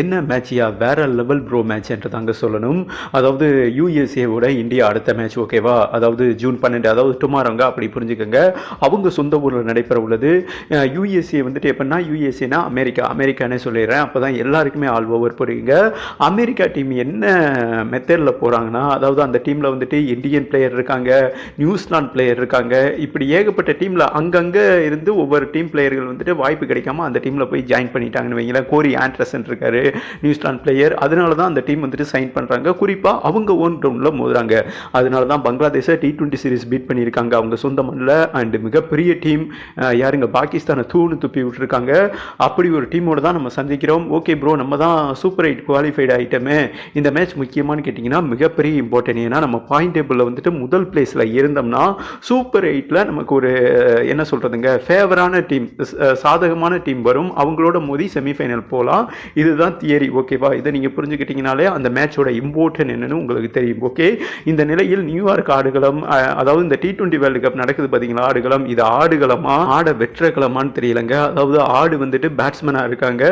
என்ன மேட்சியா வேற level bro match என்று தாங்க சொல்லணும். அதாவது யூஎஸ்ஏவோட இந்தியா அடுத்த மேட்ச் ஓகேவா அதாவது ஜூன் பன்னெண்டு அதாவது டுமாரோங்க அப்படி புரிஞ்சுக்கோங்க. அவங்க சொந்த ஊரில் நடைபெற உள்ளது. யூஎஸ்ஏ வந்துட்டு எப்படின்னா யூஎஸ்ஏனா அமெரிக்கா. அமெரிக்கானே சொல்லிடுறேன். அப்போ தான் எல்லாருக்குமே ஆல் ஓவர் புரியுங்க. அமெரிக்கா டீம் என்ன மெத்தடில் போகிறாங்கன்னா அதாவது அந்த டீமில் வந்துட்டு இந்தியன் பிளேயர் இருக்காங்க நியூசிலாந்து பிளேயர் இருக்காங்க. இப்படி ஏகப்பட்ட டீமில் அங்கங்கே இருந்து ஒவ்வொரு டீம் பிளேயர்கள் வந்துட்டு வாய்ப்பு கிடைக்காம அந்த டீமில் போய் ஜாயின் பண்ணிட்டாங்கன்னு வைங்களேன். கோரி ஆண்ட்ரசன் இருக்காரு. நியூசிலாந்து பிளேயர் அதனால தான் அந்த டீம் வந்துட்டு சைன் பண்ணுறாங்க குறிப்பாக அவங்க ஓன் டவுனில் மோதுறாங்க. அதனால தான் பங்களாதேஷை டி டுவெண்ட்டி சீரிஸ் பீட் பண்ணியிருக்காங்க அவங்க சொந்த மண்ணில். அண்டு மிகப்பெரிய டீம் யாருங்க? பாகிஸ்தானை தூணு துப்பி விட்டுருக்காங்க. அப்படி ஒரு டீமோடு தான் நம்ம சந்திக்கிறோம். ஓகே ப்ரோ நம்ம தான் சூப்பர் எயிட் குவாலிஃபைடு ஆகிட்டோமே இந்த மேட்ச் முக்கியமானு கேட்டிங்கன்னா மிகப்பெரிய இம்பார்ட்டன்ட் ஏன்னா நம்ம பாயிண்ட் டேபிளில் வந்துட்டு முதல் பிளேஸில் இருந்தோம்னா சூப்பர் எயிட்டில் நமக்கு ஒரு என்ன சொல்கிறதுங்க ஃபேவரான டீம் சாதகமான டீம் வரும். அவங்களோட மோதி செமிஃபைனல் போகலாம் இதுதான் தியரி ஓகேவா இதை நீங்கள் புரிஞ்சுக்கிட்டீங்கனாலே அந்த மேட்சோட இம்பார்ட்டன் என்னன்னு உங்களுக்கு தெரியும் ஓகே இந்த நிலையில் நியூயார்க் ஆடுகளம் அதாவது இந்த டி டுவெண்ட்டி வேர்ல்டு கப் நடக்குது பார்த்தீங்களா ஆடுகளம்? இது ஆடுகளமா? ஆட வெற்றகளமான்னு தெரியலங்க. அதாவது ஆடு வந்துட்டு பேட்ஸ்மேனாக இருக்காங்க.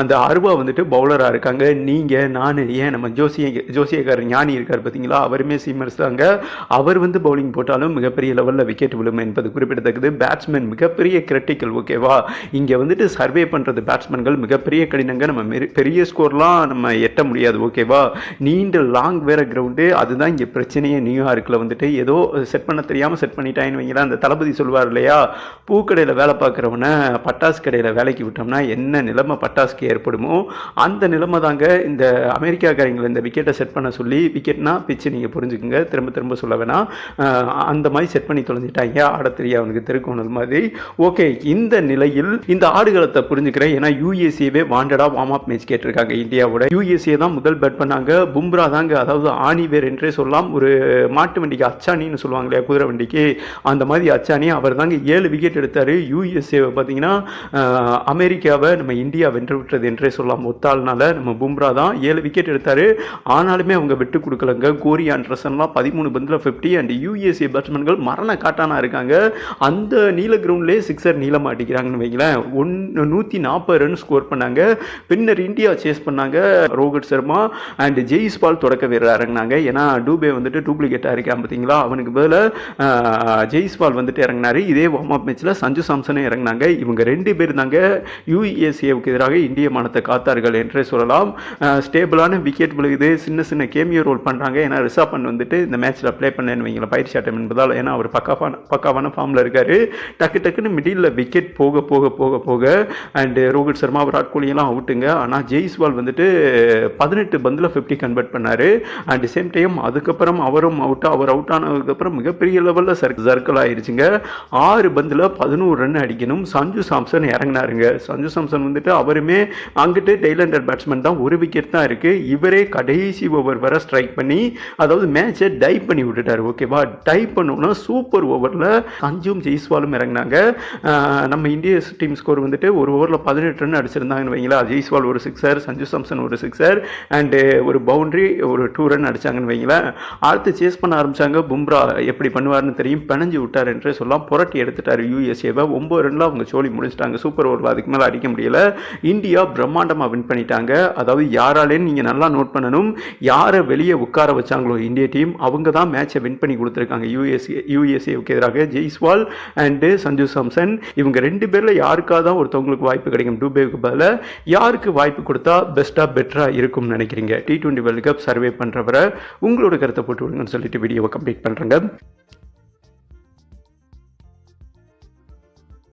அந்த அருவா வந்துட்டு பவுலராக இருக்காங்க. நீங்கள் நான் ஏன் நம்ம ஜோசிய ஜோசியக்கார் ஞானி இருக்கார் பார்த்தீங்களா அவருமே சீமர்ஸ் தாங்க. அவர் வந்து பவுலிங் போட்டாலும் மிகப்பெரிய லெவலில் விக்கெட் விழும் என்பது குறிப்பிடத்தக்கது. பேட்ஸ்மேன் மிகப்பெரிய கிரிட்டிக்கல் ஓகேவா இங்கே வந்துட்டு சர்வே பண்ணுறது பேட்ஸ்மேன்கள் மிகப்பெரிய கடினங்க. நம்ம பெரிய ஸ்கோர்லாம் நம்ம எட்ட முடியாது ஓகேவா நீண்ட லாங் வேற கிரவுண்டு அதுதான் இங்கே பிரச்சனையே. நியூயார்க்கில் வந்துட்டு ஏதோ செட் பண்ண தெரியாமல் செட் பண்ணிட்டாயின்னு வைங்களா அந்த தளபதி சொல்வார் இல்லையா? பூக்கடையில் வேலை பார்க்குறவனை பட்டாசு கடையில் வேலைக்கு விட்டோம்னா என்ன நிலைமை பட்டாசுக்கு ஏற்படுமோ? அந்த நிலைமை தாங்க இந்த அமெரிக்காக்காரங்களை இந்த விக்கெட்டை செட் பண்ண சொல்லி விக்கெட்னா பிச்சு நீங்கள் புரிஞ்சுக்குங்க. திரும்ப திரும்ப சொல்ல வேணாம். அந்த மாதிரி செட் பண்ணி தொலைஞ்சிட்டாங்க. ஆட தெரியா அவனுக்கு திருக்கோணல் மாதிரி. ஓகே இந்த நிலையில் இந்த ஆடுகளத்தை புரிஞ்சுக்கிறேன். ஏன்னா யூஎஸ்ஏவே வாண்டடா வார்ம் அப் மேட்ச் கேட்டிருக்காங்க இந்தியாவோட. யூஎஸ்ஏ தான் முதல் பேட் பண்ணாங்க. பும்ரா தாங்க அதாவது ஆணிவேர் என்றே சொல்லலாம். ஒரு மாட்டு வண்டிக்கு அச்சாணின்னு சொல்லுவாங்க இல்லையா குதிரை வண்டிக்கு. அந்த மாதிரி அச்சாணி அவர் தாங்க ஏழு விக்கெட் எடுத்தார். யூஎஸ்ஏவை பார்த்தீங்கன்னா அமெரிக்காவை நம்ம இந்தியா வென்று விட்டது என்றே சொல்லலாம். ஒத்தாள்னால நம்ம பும்ரா தான் ஏழு விக்கெட் எடுத்தார். ஆனாலுமே அவங்க விட்டு கொடுக்கலங்க. கோரி ஆண்ட்ரசன்லாம் பதிமூணு பந்தில் ஃபிஃப்டி அண்ட் யூஎஸ்ஏ பேட்ஸ்மேன்கள் மரண காட்டானா இருக்காங்க. அந்த நீல கிரவுண்ட்லேயே சிக்ஸர் நீளம் அடிக்கிறாங்கன்னு வைங்களேன். ஒன் நூற்றி நாற்பது ரன் ஸ்கோர் பண்ணாங்க. பின்னர் இந்தியா சேஸ் பண்ணாங்க ரோஹித் சர்மா அண்ட் ஜெய்ஸ்பால் தொடக்க வீரர் இறங்கினாங்க. ஏன்னா டூபே வந்துட்டு டூப்ளிகேட்டாக இருக்கான் பார்த்தீங்களா? அவனுக்கு பதிலாக ஜெய்ஸ்பால் வந்துட்டு இறங்கினாரு. இதே வார்ம் அப் மேட்ச்சில் சஞ்சு சாம்சனும் இறங்கினாங்க. இவங்க ரெண்டு பேர் தாங்க யூஎஸ்ஏவுக்கு எதிராக இந்திய மானத்தை காத்தார்கள் என்றே சொல்லலாம். ஸ்டேபிளான விக்கெட் விழுகுது சின்ன சின்ன கேமியோ ரோல் பண்ணுறாங்க ஏன்னா ரிஷப் பண்ட் வந்துட்டு இந்த மேட்ச்சில் ப்ளே பண்ணேன்னு பயிற்சி ஆட்டம் என்பதால். ஏன்னா அவர் பக்காவான பக்காவான ஃபார்மில் இருக்கார். டக்கு டக்குன்னு மிடில் விக்கெட் போக போக போக போக அண்டு ரோஹித் சர்மா விராட் கோலி எல்லாம் அவுட்டுங்க ஆனால் ஜெய்ஸ்வால் வந்துட்டு பதினெட்டு பந்தில் ஃபிஃப்டி கன்வெர்ட் பண்ணார். அண்ட் சேம் டைம் அதுக்கப்புறம் அவரும் அவுட் அவர் அவுட் ஆனதுக்கப்புறம் மிகப்பெரிய லெவலில் சர் சர்க்கிள் ஆயிடுச்சுங்க ஆறு பந்தில் பதினோரு ரன் அடிக்கணும். சஞ்சு சாம்சன் இறங்கினாருங்க. சஞ்சு சாம்சன் வந்துட்டு அவருமே அங்கிட்டு டெய்லண்டர் பேட்ஸ்மேன் தான். ஒரு விக்கெட் தான் இருக்குது இவரே கடைசி ஓவர் வர ஸ்ட்ரைக் பண்ணி அதாவது மேட்சை டைப் பண்ணி விட்டுட்டார். ஓகேவா டைப் பண்ணோன்னா சூப்பர் ஓவரில் சஞ்சும் ஜெய்ஸ்வாலும் இறங்கினாங்க. நம்ம இந்திய டீம் ஸ்கோர் வந்துட்டு ஒரு ஓவரில் பதினெட்டு ரன் அடிச்சிருந்தாங்கன்னு வைங்களா ஜெய்ஸ்வால் ஒரு சிக்ஸர் சஞ்சு சாம்சன் ஒரு சிக்ஸர் அண்டு eh, ஒரு பவுண்டரி ஒரு டூ ரன் அடிச்சாங்கன்னு வைங்களேன். அடுத்து சேஸ் பண்ண ஆரம்பிச்சாங்க. பும்ரா எப்படி பண்ணுவார்னு தெரியும். பிணைஞ்சு விட்டார் என்றே சொல்லலாம். புரட்டி எடுத்துட்டார் யூஎஸ்ஏவை ஒம்பது ரனில் அவங்க சோழி முடிச்சிட்டாங்க. சூப்பர் ஓவரில் அதுக்கு மேலே அடிக்க முடியல. இந்தியா பிரம்மாண்டமாக வின் பண்ணிட்டாங்க. அதாவது யாராலேன்னு நீங்கள் நல்லா நோட் பண்ணணும். யாரை வெளியே உட்கார வச்சாங்களோ இந்திய டீம் அவங்க தான் மேட்சை வின் பண்ணி கொடுத்துருக்காங்க. யூஎஸ்ஏ யூஎஸ்ஏவுக்கு எதிராக ஜெய்ஸ்வால் அண்டு சஞ்சு சாம்சன் இவங்க ரெண்டு பேரில் யாருக்காக தான் ஒருத்தவங்களுக்கு வாய்ப்பு கிடைக்கும்? டூபேவுக்கு பதிலாக யாருக்கு வாய்ப்பு வாய்ப்பு கொடுத்தா பெஸ்ட்டாக பெட்டராக இருக்கும்னு நினைக்கிறீங்க. T twenty world cup survey பண்ணுறவரை உங்களோட கருத்தை போட்டு விடுங்கன்னு சொல்லிட்டு வீடியோவை கம்ப்ளீட் பண்ணுறேங்க